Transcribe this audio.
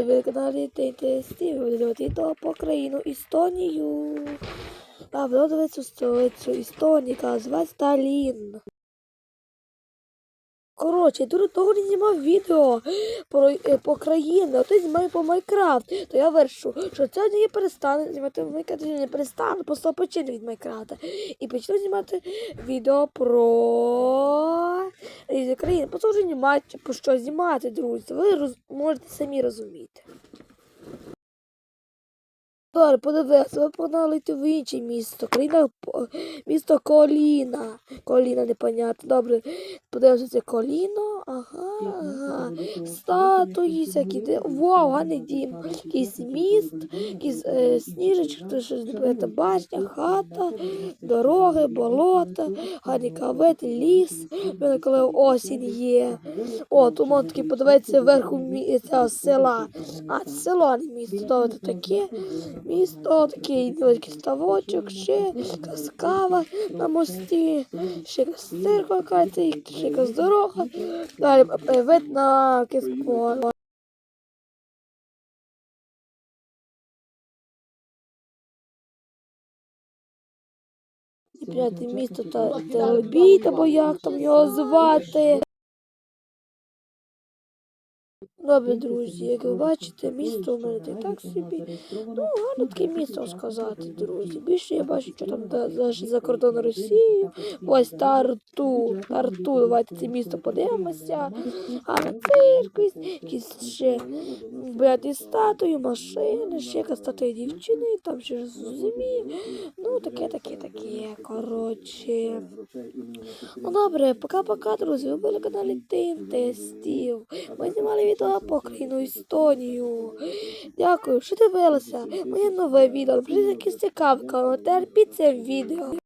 друзі, ви на каналі Тестів, ви дивитесь відео по країну Естонію. А ви дивитися столицю Естонії, яка називається Талін. Коротше, я довго не знімав відео про, е, по країни, а ти знімаю по Майнкрафт. То я вирішу, що сьогодні я перестану знімати Майнкрафт, не перестану, просто почину від Майнкрафта. І почну знімати відео про різні країни. По вже немає про що знімати, друзі. Ви роз... можете самі розуміти. Добре, подивилися, ви погнали в інше місто. Країна, по- місто Коліна. Коліна непонятно. Добре, подивимося це коліно. Ага, ага. Статуї всякі. де- Вау, гарний дім. Якийсь міст, якийсь е, то щось башня, хата, дороги, болота, гарні кавети, ліс. Мене коли осінь є. О, тут можна таки подивитися вверху мі- цього села. А, це село, а не місто. Добре, це таке місто, такий невеликий ставочок, ще якась кава на мості, ще якась церква якась, ще якась дорога. Далі е, вид на. І п'яте місто та Телебіт, або як там його звати. Добре, друзі, як ви бачите, місто у мене та так собі. Ну, гарне таке місто сказати, друзі. Більше я бачу, що там за, кордон Росії. Ось Тарту. Тарту. Давайте це місто подивимося. Гарна церква, якісь ще блядь, статуї, машини, ще якась статуя дівчини, там ще зрозумів. Ну, таке, таке, таке. Коротше. Ну добре, пока-пока, друзі. Ви були на каналі Тим Тестів. Ми знімали відео по країну Естонію. Дякую, що дивилися. Моє нове відео. Напишіть якийсь цікавий коментар під цим відео.